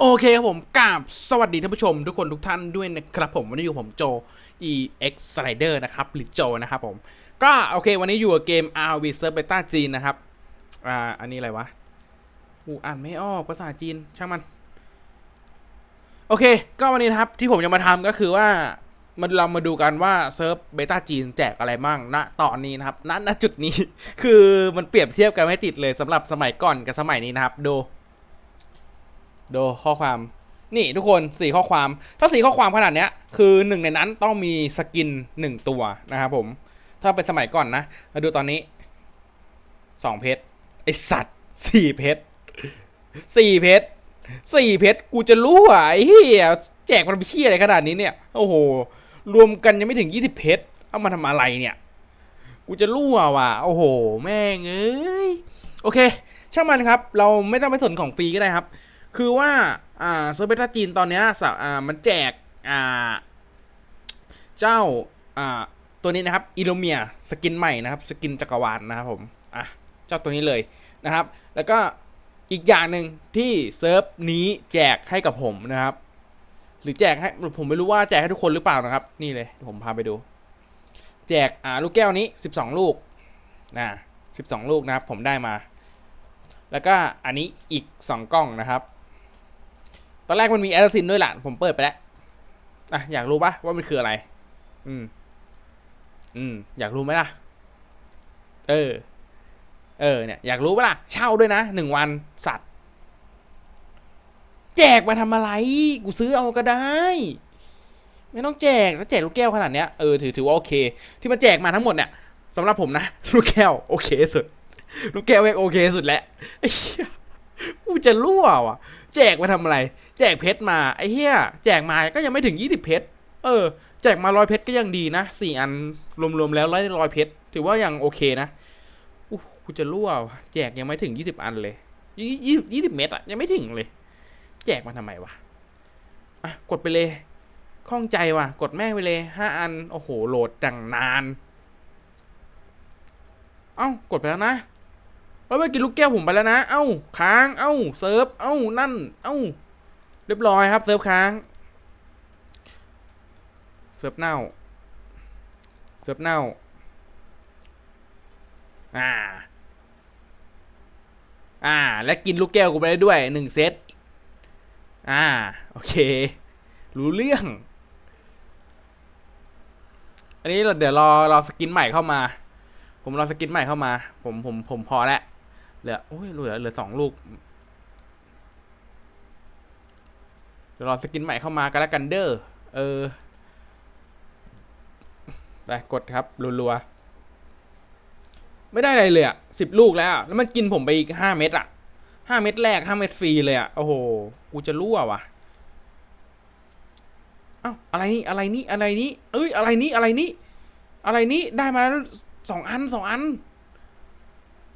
โอเคครับผมกราบสวัสดีท่านผู้ชมทุกคนทุกท่านด้วยนะครับผมวันนี้อยู่ผมโจ EX Slider นะครับหรือโจนะครับผม ก็โอเค วันนี้อยู่กับเกม RV Serve Beta จีนนะครับอ่าอันนี้อะไรวะอูอ่านไม่ออกภาษาจีนช่างมัน โอเค ก็วันนี้นะครับที่ผมจะมาทำก็คือว่ามันเรามาดูกันว่าเซิร์ฟเบต้าจีนแจกอะไรบ้างณตอนนี้นะครับณณจุดนี้ คือมันเปรียบเทียบกันไม่ติดเลยสำหรับสมัยก่อนกับสมัยนี้นะครับดู ดูข้อความนี่ทุกคนสี่ข้อความ ถ้าสี่ข้อความขนาดเนี้ย คือหนึ่งในนั้นต้องมีสกินหนึ่งตัวนะครับผม ถ้าเป็นสมัยก่อนนะมาดูตอนนี้สองเพชรไอสัตว์สี่เพชรสี่เพชรสี่เพชรกูจะรู้อะไอ้เหี้ยแจกมันไปเชี่ยอะไรขนาดนี้เนี่ย โอ้โห รวมกันยังไม่ถึงยี่สิบเพชรเอามาทำอะไรเนี่ย กูจะรู้อะว่ะโอ้โห แม่งเอ้ยโอเค ช่างมันครับ เราไม่ต้องไปสนของฟรีก็ได้ครับ คือว่าอ่าเซอร์เบต้าจีนตอนเนี้ยสะอ่ามันแจกอ่าเจ้าอ่าตัวนี้นะครับอีโ m เมียสกินใหม่นะครับ สกินจักรวาลนะครับผมอะเจ้าตัวนี้เลยนะครับ แล้วก็อีกอย่างหนึ่งที่เซิร์ฟนี้แจกให้กับผมนะครับ หรือแจกให้ผมไม่รู้ว่าแจกให้ทุกคนหรือเปล่านะครับ นี่เลยผมพาไปดู แจกอ่าลูกแก้วนี้ 12 ลูกนะ12 ลูกนะครับ ผมได้มา แล้วก็อันนี้อีก 2 กล้องนะครับ ตอนแรกมันมีแอสซินด้วยแหละผมเปิดไปแล้วอะอยากรู้ปะว่ามันคืออะไร อืม อืม อยากรู้ไหมล่ะ เออ เออ เนี่ย อยากรู้ปะล่ะ เช่าด้วยนะหนึ่งวันสัตว์ แจกมาทำอะไร กูซื้อเอาก็ได้ ไม่ต้องแจกแล้วแจกลูกแก้วขนาดเนี้ย เออ ถือถือว่าโอเค ที่มันแจกมาทั้งหมดเนี่ยสำหรับผมนะ ลูกแก้วโอเคสุด ลูกแก้วเองโอเคสุดแล้วกูจะรั่วว่ะ แจกมาทำอะไร แจกเพชรมาไอ้เหี้ยแจกมาก็ยังไม่ถึง 20 เพชรเออ แจกมาร้อยเพชรก็ยังดีนะสี่อันรวมๆแล้วร้อยร้อยเพชรถือว่ายังโอเคนะอู้กูจะรั่วแจกยังไม่ถึง 20 อันเลยยี่ยี่สิบเม็ดอะยังไม่ถึงเลย แจกมาทำไมวะอะกดไปเลยข้องใจว่ะ กดแม่งไปเลยห้าอัน โอ้โห โหลดดังนาน เอ้ากดไปแล้วนะเอ้ยเมื่อกี้ลูกแก้วผมไปแล้วนะ เอ้า ค้าง เอ้า เซิร์ฟ เอ้า นั่น เอ้า เรียบร้อยครับเซิร์ฟค้าง เซิร์ฟเน่า เซิร์ฟเน่า อ่า อ่า และกินลูกแก้วกูไปได้ด้วยหนึ่งเซต อ่า โอเค รู้เรื่อง อันนี้เราเดี๋ยวรอรอสกินใหม่เข้ามา ผมรอสกินใหม่เข้ามา ผมผมผมพอแล้ว เหลือโอ้ยเหลือเหลือสองลูก เดี๋ยวรอสกินใหม่เข้ามากันแล้วกันเด้อเออไปกดครับรัวๆไม่ได้อะไรเลยอะสิบลูกแล้ว แล้วมันกินผมไปอีกห้าเม็ดอะห้าเม็ดแรกห้าเม็ดฟรีเลยอะโอ้โหกูจะรั่วว่ะเอ้าอะไรนี่อะไรนี่อะไรนี่เอ้ยอะไรนี่อะไรนี่อะไรนี่ได้มาแล้วสองอันสองอัน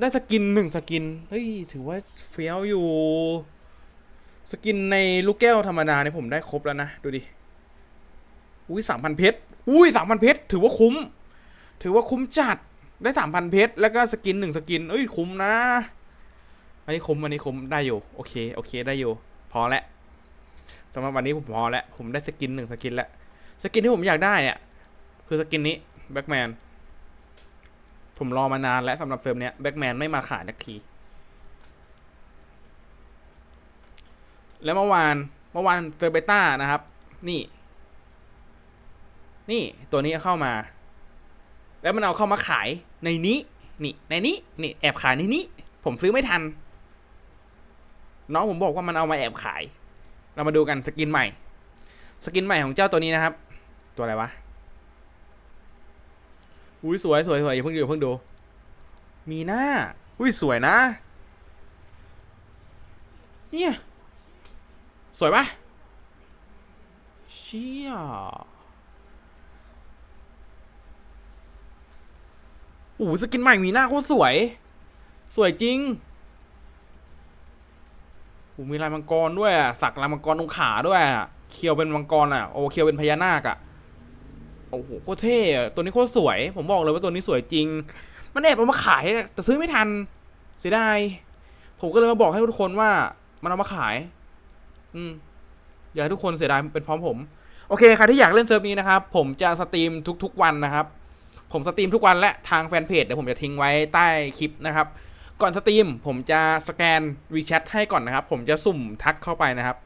ได้สกินหนึ่งสกิน เฮ้ย ถือว่าเฟี้ยวอยู่ สกินในลูกแก้วธรรมดาเนี่ยผมได้ครบแล้วนะ ดูดิ อุ้ยสามพันเพชร อุ้ยสามพันเพชร ถือว่าคุ้ม ถือว่าคุ้มจัด ได้สามพันเพชร แล้วก็สกินหนึ่งสกิน เอ้ยคุ้มนะ อันนี้คุ้ม อันนี้คุ้ม ได้อยู่ โอเค โอเค ได้อยู่ พอแล้วสำหรับวันนี้ผมพอแล้ว ผมได้สกินหนึ่งสกินแล้ว สกินที่ผมอยากได้เนี่ย คือสกินนี้แบ็กแมน ผมรอมานานแล้วสำหรับเซิร์ฟเนี้ยแบ็กแมนไม่มาขายนักที แล้วเมื่อวานเมื่อวานเซอร์เบต้านะครับ นี่ นี่ตัวนี้เข้ามา แล้วมันเอาเข้ามาขายในนี้ นี่ ในนี้นี่แอบขายในนี้ ผมซื้อไม่ทัน น้องผมบอกว่ามันเอามาแอบขาย เรามาดูกันสกินใหม่ สกินใหม่ของเจ้าตัวนี้นะครับ ตัวอะไรวะอุ้ยสวยสวยสวยอย่าเพิ่งดูอย่าเพิ่งดู มีหน้า อุ้ยสวยนะ เนี่ย สวยปะเชี่ยโอ้สกินใหม่มีหน้าโคตรสวย สวยจริงโอ้มีลายมังกรด้วยอะสักลายมังกรตรงขาด้วยอะเคียวเป็นมังกรอะโอ้เคียวเป็นพญานาคอะโอ้โหโคตรเท่อะตัวนี้โคตรสวย ผมบอกเลยว่าตัวนี้สวยจริง มันแอบเอามาขายอะแต่ซื้อไม่ทันเสียดายผมก็เลยมาบอกให้ทุกคนว่ามันเอามาขาย อืมอย่าให้ทุกคนเสียดายเป็นพร้อมผม โอเคใครที่อยากเล่นเซิร์ฟนี้นะครับ ผมจะสตรีมทุกๆวันนะครับ ผมสตรีมทุกวันและทางแฟนเพจเดี๋ยวผมจะทิ้งไว้ใต้คลิปนะครับ ก่อนสตรีมผมจะสแกน WeChat ให้ก่อนนะครับ ผมจะสุ่มทักเข้าไปนะครับ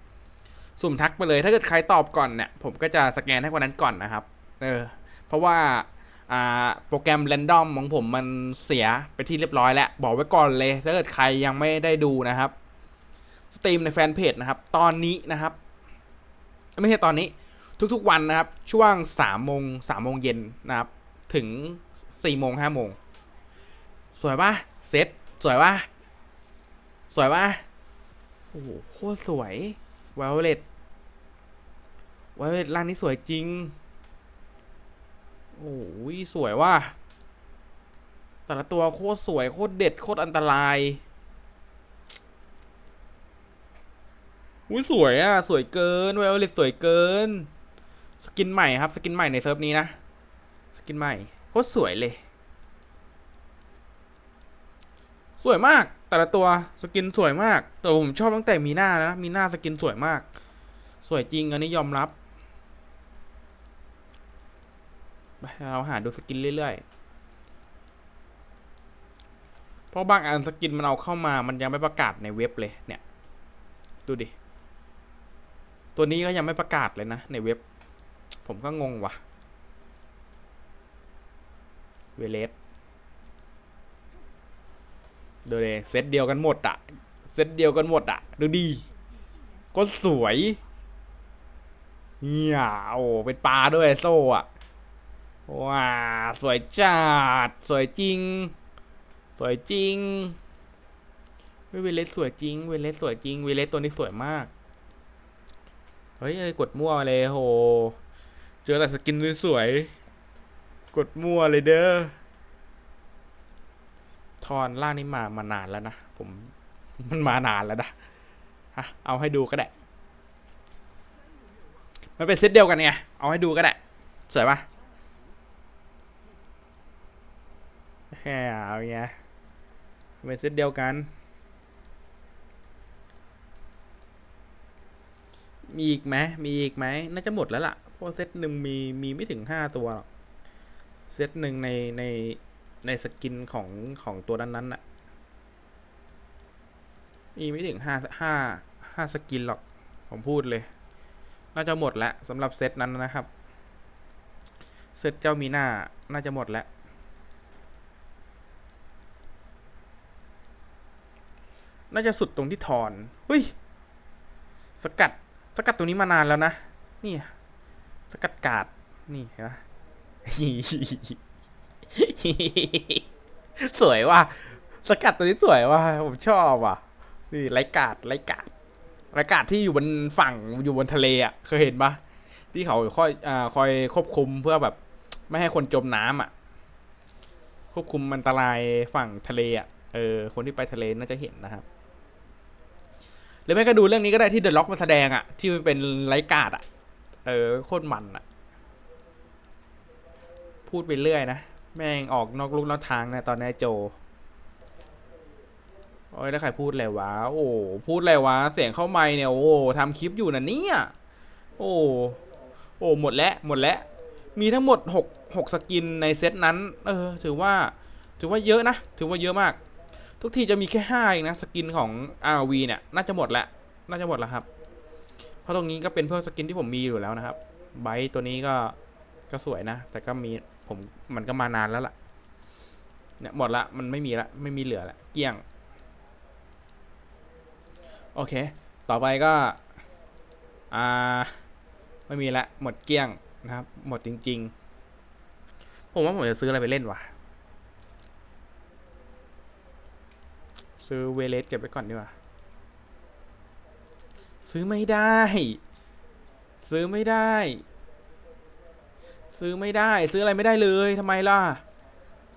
สุ่มทักไปเลย ถ้าเกิดใครตอบก่อนเนี่ย ผมก็จะสแกนให้คนนั้นก่อนนะครับ เออ เพราะว่าอ่าโปรแกรม r รนดอมของผมมันเสียไปที่เรียบร้อยแล้ว บอกไว้ก่อนเลย ถ้าเกิดใครยังไม่ได้ดูนะครับ สตรีมในแฟนเพจนะครับ ตอนนี้นะครับ ไม่ใช่ตอนนี้ทุกๆวันนะครับ ช่วงสามโมงสามโมงเย็นนะครับ ถึงสี่โมงห้าโมง สวยปะเซตสวยปะสวยปะโอ้โหโคตรสวยว l เลตว l เลตร้านนี้สวยจริง โอ้ยสวยว่ะแต่ละตัวโคตรสวยโคตรเด็ดโคตรอันตราย อุ้ยสวยอะ สวยเกิน w ว l เลตสวยเกิน สกินใหม่ครับ สกินใหม่ในเซิร์ฟนี้นะ สกินใหม่โคตรสวยเลย สวยมาก แต่ละตัวสกินสวยมาก แต่ผมชอบตั้งแต่มีหน้านะ มีหน้าสกินสวยมาก สวยจริงอันนี้ยอมรับเราหาดูสกินเรื่อยๆ เพราะบางอันสกินมันเอาเข้ามา มันยังไม่ประกาศในเว็บเลยเนี่ย ดูดิ ตัวนี้ก็ยังไม่ประกาศเลยนะ ในเว็บ ผมก็งงว่ะ เวเลสดูเลยเซตเดียวกันหมดอะเซตเดียวกันหมดอะดูดีก็สวยเนี่ยโอ้เป็นปลาด้วยโซ่อะว้าสวยจัดสวยจริง สวยจริงเฮ้ยเวเลสสวยจริง เวเลสสวยจริง เวเลสตัวนี้สวยมาก เฮ้ยกดมั่วเลยโห เจอแต่สกินสวยๆ กดมั่วเลยเด้อ ทอนล่างนี่มามานานแล้วนะ ผมมันมานานแล้วนะฮะเอาให้ดูก็ได้ มันเป็นเซตเดียวกันไง เอาให้ดูก็ได้ สวยปะแค่เอาไงเป็นเซตเดียวกัน มีอีกไหมมีอีกไหมน่าจะหมดแล้วล่ะ เพราะเซตหนึ่งมีมีไม่ถึงห้าตัวหรอกเซตหนึ่งในในในสกินของของตัวนั้นนั้นน่ะ มีไม่ถึงห้าห้าห้าสกินหรอก ผมพูดเลย น่าจะหมดแล้วสำหรับเซตนั้นนะครับ เซตเจ้ามีหน้าน่าจะหมดแล้ว น่าจะสุดตรงที่ถอน เฮ้ย สกัด สกัดตัวนี้มานานแล้วนะ นี่ สกัดกาด นี่เห็นปะสวยว่ะ สกัดตัวนี้สวยว่ะ ผมชอบว่ะ นี่ไรกาดไรกาดไรกาดที่อยู่บนฝั่งอยู่บนทะเลอะ เคยเห็นปะที่เขาคอยอ่าคอยควบคุมเพื่อแบบ ไม่ให้คนจมน้ำอะ ควบคุมอันตรายฝั่งทะเลอะ เออ คนที่ไปทะเลน่าจะเห็นนะครับ รือไม่ก็ดูเรื่องนี้ก็ได้ที่เดอะล็อกมาแสดงอะที่มันเป็นไรกาดอะเออโคตรมันอะพูดไปเรื่อยนะ แม่งออกนอกลูกนอกทางนะตอนนี้โจ โอ้ยแล้วใครพูดอะไรวะ โอ้พูดอะไรวะ เสียงเข้าไมค์เนี่ย โอ้ทำคลิปอยู่นะเนี่ย โอ้โอ้หมดแล้วหมดแล้ว มีทั้งหมดหกหกสกินในเซตนั้น เออ ถือว่า ถือว่าเยอะนะ ถือว่าเยอะมาก ทุกทีจะมีแค่ห้าเองนะ สกินของ RV เนี่ย น่าจะหมดแล้ว น่าจะหมดแล้วครับ เพราะตรงนี้ก็เป็นเพื่อสกินที่ผมมีอยู่แล้วนะครับ ไบต์ตัวนี้ก็ก็สวยนะ แต่ก็มีผมมันก็มานานแล้วล่ะ เนี่ยหมดละ มันไม่มีละ ไม่มีเหลือละ เกลี้ยง โอเค ต่อไปก็ อ่า ไม่มีละ หมดเกลี้ยงนะครับ หมดจริง ๆ ผมว่าผมจะซื้ออะไรไปเล่นวะ ซื้อเวเลสเก็บไว้ก่อนดีกว่า ซื้อไม่ได้ ซื้อไม่ได้ ซื้อไม่ได้ ซื้ออะไรไม่ได้เลยทำไมล่ะ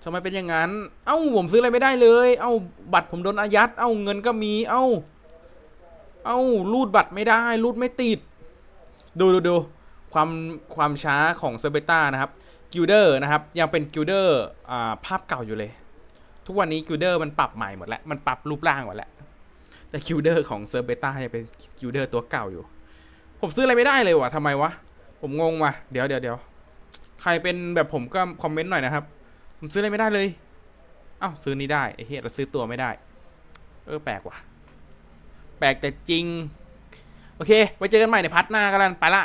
ทำไมเป็นอย่างนั้น เอ้าผมซื้ออะไรไม่ได้เลย เอ้าบัตรผมโดนอายัด เอ้าเงินก็มี เอ้า เอ้ารูดบัตรไม่ได้ รูดไม่ติด ดูดูดูความความช้าของเซเบต้านะครับ กิลเดอร์นะครับ ยังเป็นกิลเดอร์ภาพเก่าอยู่เลย ทุกวันนี้กิลเดอร์มันปรับใหม่หมดแล้ว มันปรับรูปร่างหมดแล้ว แต่คิวเดอร์ของเซิร์ฟเบต้ายังเป็นคิวเดอร์ตัวเก่าอยู่ ผมซื้ออะไรไม่ได้เลยวะทำไมวะ ผมงงว่ะ เดี๋ยวเดี๋ยวเดี๋ยวใครเป็นแบบผมก็คอมเมนต์หน่อยนะครับ ผมซื้ออะไรไม่ได้เลยเอ้าซื้อนี้ได้ไอ้เหี้ยเราซื้อตัวไม่ได้ เออแปลกว่ะ แปลกแต่จริง โอเค ไว้เจอกันใหม่ในพาร์ทหน้ากันแล้วกันไปละ